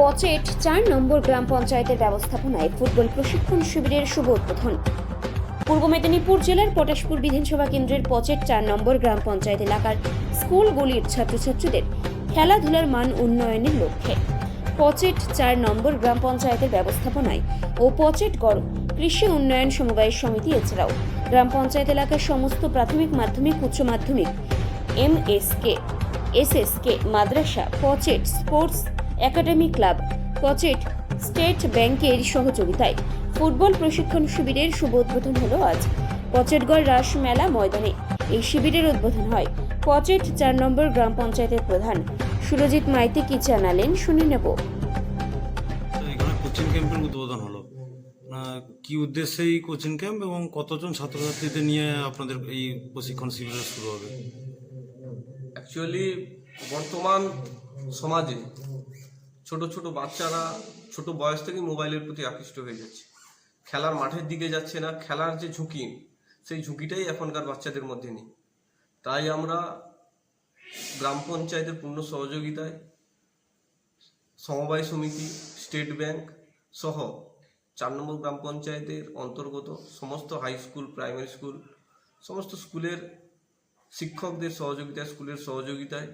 পচেট চার নম্বর গ্রাম পঞ্চায়েতের ব্যবস্থাপনায় ফুটবল প্রশিক্ষণ শিবিরের শুভ উদ্বোধন। পূর্ব মেদিনীপুর জেলার পটাশপুর বিধানসভা কেন্দ্রের পচেট চার নম্বর গ্রাম পঞ্চায়েত এলাকার স্কুলগুলির ছাত্রছাত্রীদের খেলাধুলার মান উন্নয়নের লক্ষ্যে পচেট চার নম্বর গ্রাম পঞ্চায়েতের ব্যবস্থাপনায় ও পচেট গড় কৃষি উন্নয়ন সমবায় সমিতি এছাড়াও গ্রাম পঞ্চায়েত এলাকার সমস্ত প্রাথমিক মাধ্যমিক, উচ্চ মাধ্যমিক, এমএসকে, এসএসকে, মাদ্রাসা, Pachet sports academy club Pachet state ব্যাংকের সহযোগিতায়। ফুটবল প্রশিক্ষণ শিবিরের শুভ উদ্বোধন হলো আজ। কচেটগড় রাস মেলা ময়দানে এই শিবিরের উদ্বোধন হয়। কচেট চার নম্বর গ্রাম পঞ্চায়েতের প্রধান সুরজিৎ মাইতি কি জানালেন শুনে নেব। তো এখানে কোচিং ক্যাম্পের উদ্বোধন হলো। কি উদ্দেশ্যে এই কোচিং ক্যাম্প এবং কতজন ছাত্রছাত্রীদের নিয়ে আপনাদের এই প্রশিক্ষণ শিবির শুরু হবে? অ্যাকচুয়ালি বর্তমান সমাজে ছোট ছোট বাচ্চারা ছোট বয়স থেকে মোবাইলের প্রতি আকৃষ্ট হয়ে যাচ্ছে। খেলার মাঠের দিকে যাচ্ছে না, খেলার যে ঝুঁকি, সেই ঝুঁকিটাই এখনকার বাচ্চাদের মধ্যে নেই। তাই আমরা গ্রাম পঞ্চায়েতের পূর্ণ সহযোগিতায় সমবায় সমিতি, স্টেট ব্যাংক সহ চার নম্বর গ্রাম পঞ্চায়েতের অন্তর্গত সমস্ত হাই স্কুল, প্রাইমারি স্কুল, সমস্ত স্কুলের শিক্ষকদের সহযোগিতায়, স্কুলের সহযোগিতায়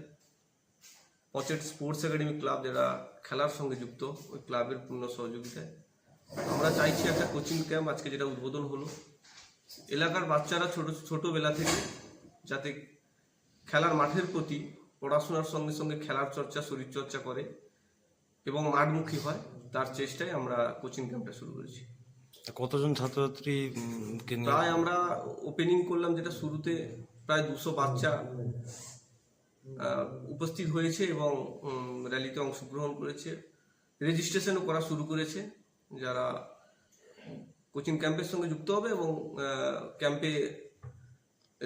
পচেট স্পোর্টস একাডেমি ক্লাব যারা খেলার সঙ্গে যুক্ত ওই ক্লাবের পূর্ণ সহযোগিতায়। আমরা চাইছি একটা কোচিং ক্যাম্প আজকে যেটা উদ্বোধন হলো। এলাকার বাচ্চারা ছোট ছোটোবেলা থেকে যাতে খেলার মাঠের প্রতি পড়াশোনার সঙ্গে সঙ্গে খেলার চর্চা শরীরচর্চা করে এবং মাঠমুখী হয় তার চেষ্টায় আমরা কোচিং ক্যাম্পটা শুরু করেছি। কতজন ছাত্রছাত্রী প্রায় আমরা ওপেনিং করলাম যেটা শুরুতে প্রায় দুশো বাচ্চা। উপস্থিত হয়েছে এবং র্যালিতে অংশগ্রহণ করেছে। রেজিস্ট্রেশনও করা শুরু করেছে যারা কোচিং ক্যাম্পের সঙ্গে যুক্ত হবে এবং ক্যাম্পে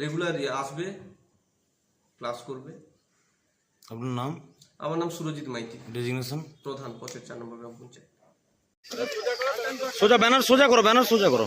রেগুলার আসবে ক্লাস করবে। আপনার নাম? আমার নাম সুরজিৎ মাইতি। ডেজিগনেশন প্রধান পথের চার নম্বর গ্রাম পঞ্চায়েত। সোজা ব্যানার সোজা করো ব্যানার সোজা করো।